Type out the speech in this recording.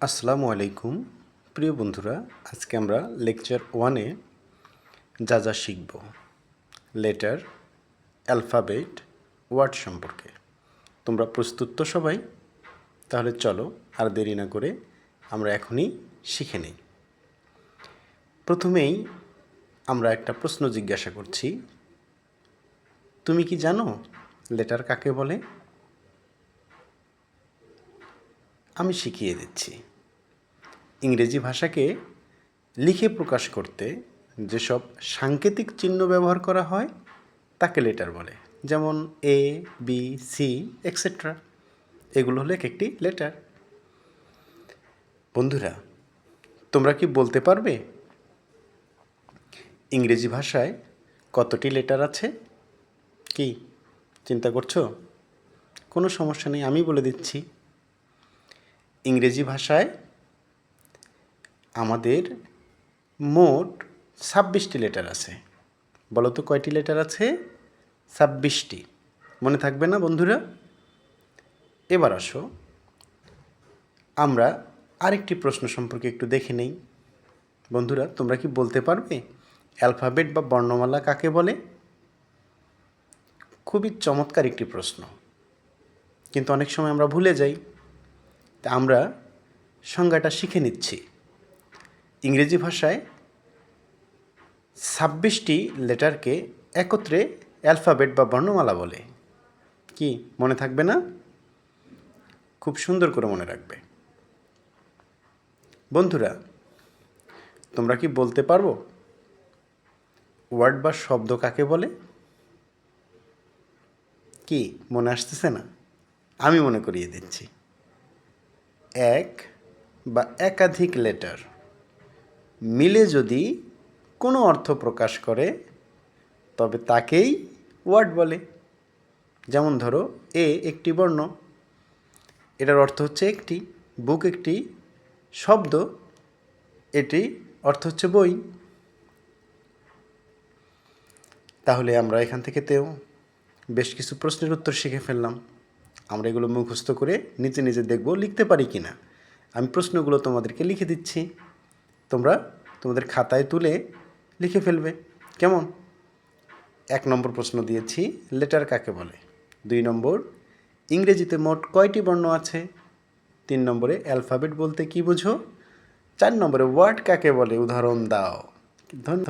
আসসালামু আলাইকুম, প্রিয় বন্ধুরা, আজকে আমরা লেকচার ওয়ানে যা যা শিখব। লেটার, অ্যালফাবেট, ওয়ার্ড সম্পর্কে। তোমরা প্রস্তুত তো সবাই? তাহলে চলো আর দেরি না করে আমরা এখনই শিখে নিই। প্রথমেই আমরা একটা প্রশ্ন জিজ্ঞাসা করছি, তুমি কি জানো লেটার কাকে বলে? আমি শিখিয়ে দিচ্ছি। ইংরেজি ভাষাকে লিখে প্রকাশ করতে যেসব সাংকেতিক চিহ্ন ব্যবহার করা হয়, তাকে লেটার বলে। যেমন এ বি সি এক্সেট্রা এগুলো হলো এক একটি লেটার বন্ধুরা, তোমরা কি বলতে পারবে ইংরেজি ভাষায় কতটি লেটার আছে? কি? চিন্তা করছ? কোনো সমস্যা নেই, আমি বলে দিচ্ছি। ইংরেজি ভাষায় আমাদের মোট ছাব্বিশটি লেটার আছে। বলো তো কয়টি লেটার আছে? ছাব্বিশটি। মনে থাকবে না বন্ধুরা? এবার আসো। আমরা আরেকটি প্রশ্ন সম্পর্কে একটু দেখে নেই। বন্ধুরা, তোমরা কি বলতে পারবে? অ্যালফাবেট বা বর্ণমালা কাকে বলে? খুবই চমৎকার একটি প্রশ্ন। কিন্তু অনেক সময় আমরা ভুলে যাই। তা আমরা সংজ্ঞাটা শিখে নিচ্ছি। ইংরেজি ভাষায় ছাব্বিশটি লেটারকে একত্রে অ্যালফাবেট বা বর্ণমালা বলে। কি, মনে থাকবে না? খুব সুন্দর করে মনে রাখবে। বন্ধুরা, তোমরা কি বলতে পারব? ওয়ার্ড বা শব্দ কাকে বলে? কি, মনে আসতেছে না? আমি মনে করিয়ে দিচ্ছি। এক বা একাধিক লেটার মিলে যদি কোনো অর্থ প্রকাশ করে, তবে তাকেই ওয়ার্ড বলে। যেমন ধরো, এ একটি বর্ণ। এটার অর্থ হচ্ছে একটি, বুক একটি, শব্দ। এটি অর্থ হচ্ছে বই। তাহলে আমরা এখান থেকে তেও বেশ কিছু প্রশ্নের উত্তর শিখে ফেললাম। আমরা এগুলো মুখস্থ করে নিজে নিজে দেখব, লিখতে পারি কি না আমি প্রশ্নগুলো তোমাদেরকে লিখে দিচ্ছি। তোমরা তোমাদের খাতায় তুলে লিখে ফেলবে। কেমন? এক নম্বর প্রশ্ন দিয়েছি, লেটার কাকে বলে? দুই নম্বর, ইংরেজিতে মোট কয়টি বর্ণ আছে? তিন নম্বরে, অ্যালফাবেট বলতে কি বুঝো? চার নম্বরে, ওয়ার্ড কাকে বলে? উদাহরণ দাও। ধন্য